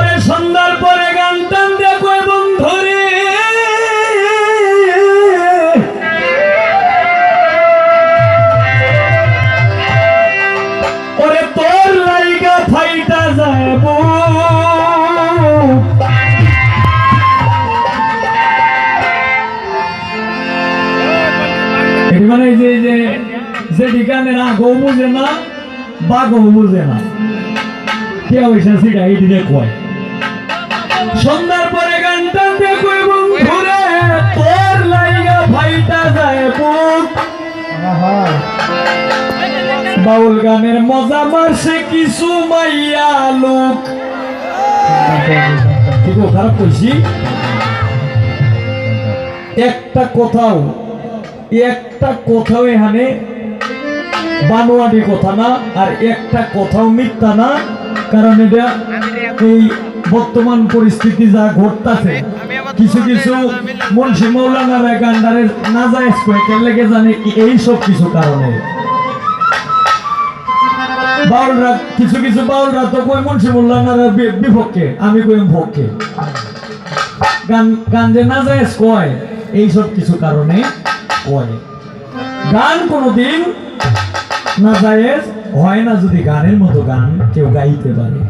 ওরে সন্ধ্যার পরে গান টান দেখো বন্ধুরে, ওরে তোর লাইগা ফাইটা। এটি মানে যে যে যে ঠিকানে না, গৌ বুঝে না, বা গৌ বুঝে না কে ওইসা সিটা এই দিনে কয় সন্ধ্যার পরে গানটা দেখো এবং ঘুরে তোর লাইগা ভাইটা যায় বুক। বাউল গানের মজা মারছে কিছু মাইয়া লোক। ঠিক খারাপ কইছি? একটা কোথাও একটা কোথাও এখানে বানোয়ারি কথা না আর একটা কোথাও মিথ্যা না কারণ এটা এই বর্তমান পরিস্থিতি যা ঘটতাছে কিছু কিছু মুন্সি মৌলানারা গান্ডারের না যায় কয়েকের লেগে জানে এই সব কিছু কারণে। বাউলরা কিছু কিছু বাউলরা তো কই মুন্সি মৌলানারা বিপক্ষে আমি কই পক্ষে গান গান যে না যায় কয় এইসব কিছু কারণে কয়। গান কোনোদিন না জায়েজ হয় না যদি গানের মতো গান কেউ গাইতে পারে।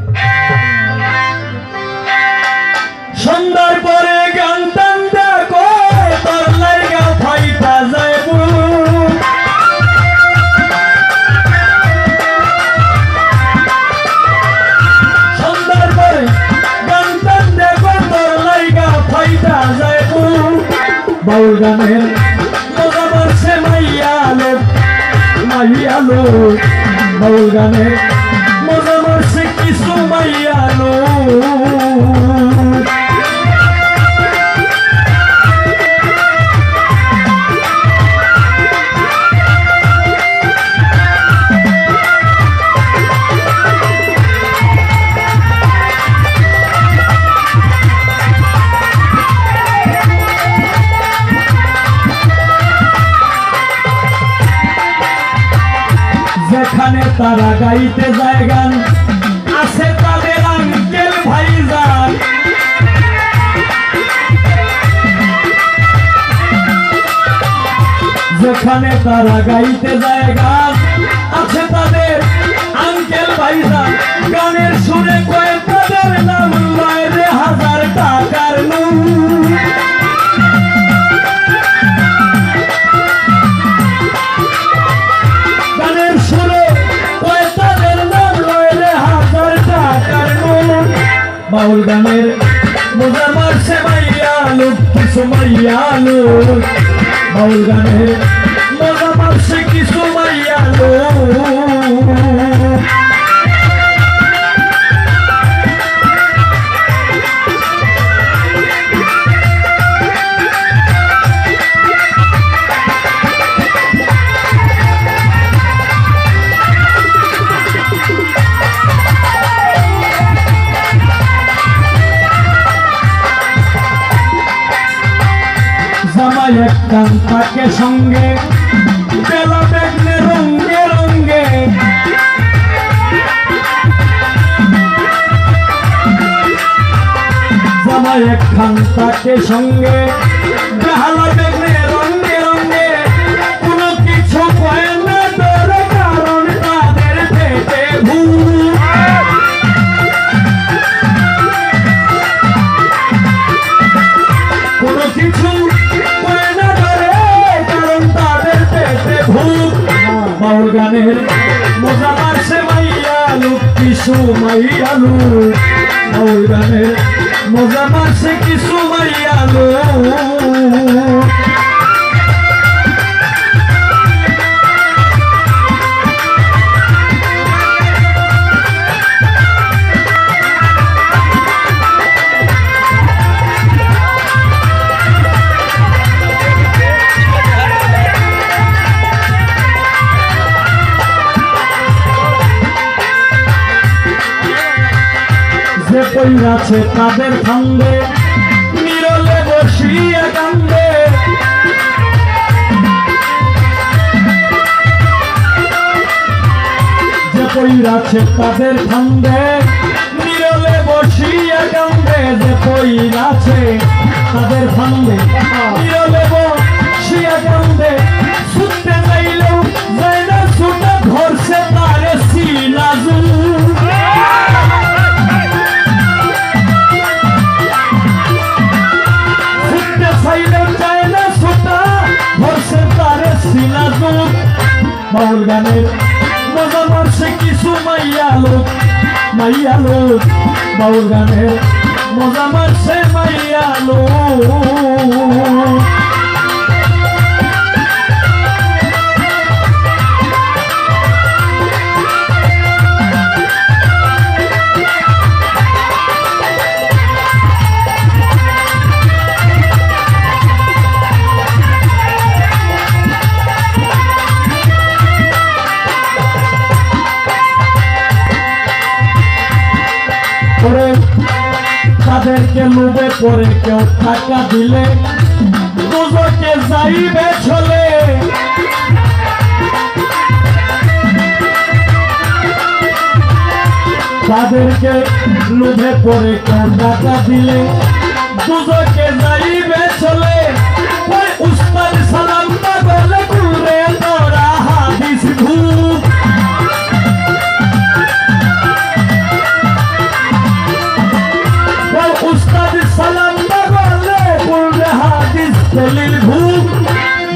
গানের মজা মারছে মাইয়া লোক মাইয়া বাউল গানের মজা মারছে কিছু মাইয়া তারা গাইতে যায় গান। আছে তাদের আঙ্কেল ভাইজান। যেখানে তারা গাইতে যায় গান, আছে তাদের আঙ্কেল ভাইজান। গানের সুরে কয়ে তাদের নাম লয় রে হাজার গানের মজা মারছে মাইয়া লোক কিছু মাইয়ালু বাউল গানের মজা মারছে কিছু মাইয়া এক কান থাকে সঙ্গে। বেলা বেগনে রঙ্গে রঙ্গে জামাই এক খান তাকে সঙ্গে। বেহালা লোক বাউল গানের মজা মারছে কিছু মাইয়া পইয়াছে তাদের ফান্দে? নিরলে বসিয়া কান্দে। যে পইয়াছে তাদের ফান্দে? নিরলে বসিয়া কান্দে। যে পইয়াছে তাদের ফান্দে? নিরলে বসিয়া কান্দে। আসছিলা লোক বাউল গানের মজা মারছে কিছু মাইয়া লোক মাইয়া লোক বাউল গানের মজা মারছে মাইয়া লোক পরে কেউ টাকা দিলে দুজকে যাইবে চলে তাদেরকে লোভে পরে কেউ টাকা দিলে দুজকে যাইবে চলে ওই উস্তাদ সালাম না বলে ঘুরে তোরা হাদিস ভূত দলিল ভূত।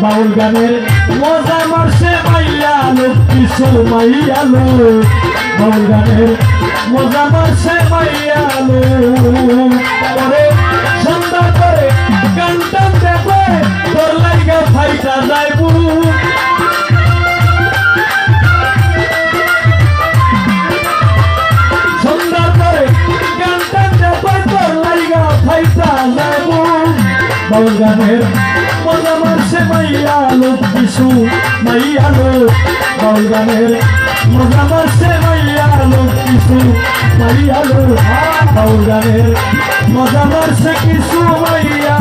বাউল গানের মজা মারছে মাইয়া লোক কিছু মাইয়া লোক বাউল গানের মজা মারছে মাইয়া বাউল গানের মজা মারছে মাইয়া লোক কিছু মাইয়া লোক। বাউল গানের মজা মারছে মাইয়া লোক কিছু মাইয়া লোক। বাউল গানের মজা মারছে কিছু মাইয়া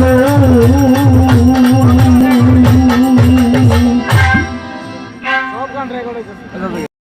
লোক।